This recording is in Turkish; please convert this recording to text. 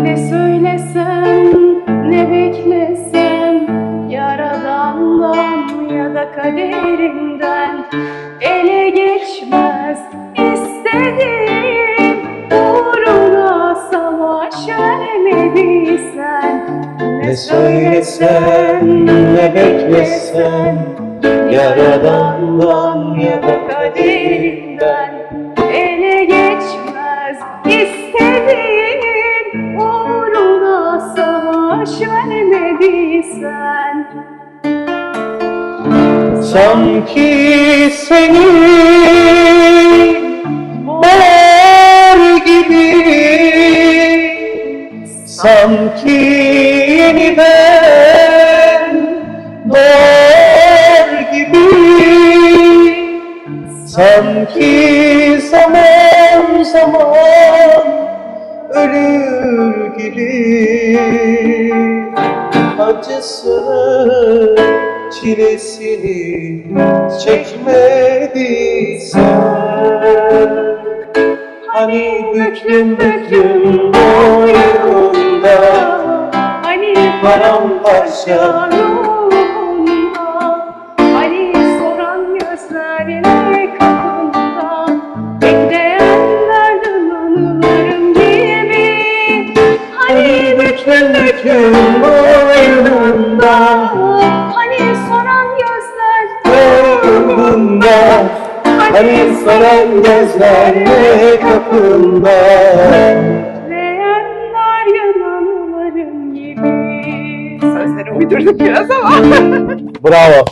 Ne söylesem ne beklesem Yaradandan ya da kaderimden Ele geçmez. İstedim Uğruna savaş vermediysen Ne söylesem ne beklesem Yaradandan ya da kaderimden savaş vermediysen Sanki seni Bahar gibi. Sanki yeniden Doğar gibi. Sanki zaman zaman Ölür gibi. Acısını, çilesini çekmediysen Hani büklüm büklüm boynunda Hani paramparça Hani büklüm büklüm boynunda. Hani soran gözler? Ruhumda Hani saran gözlerle kapında? Bekleyenler yananılarım gibi. Sözleri uydurduk biraz ama. Bravo.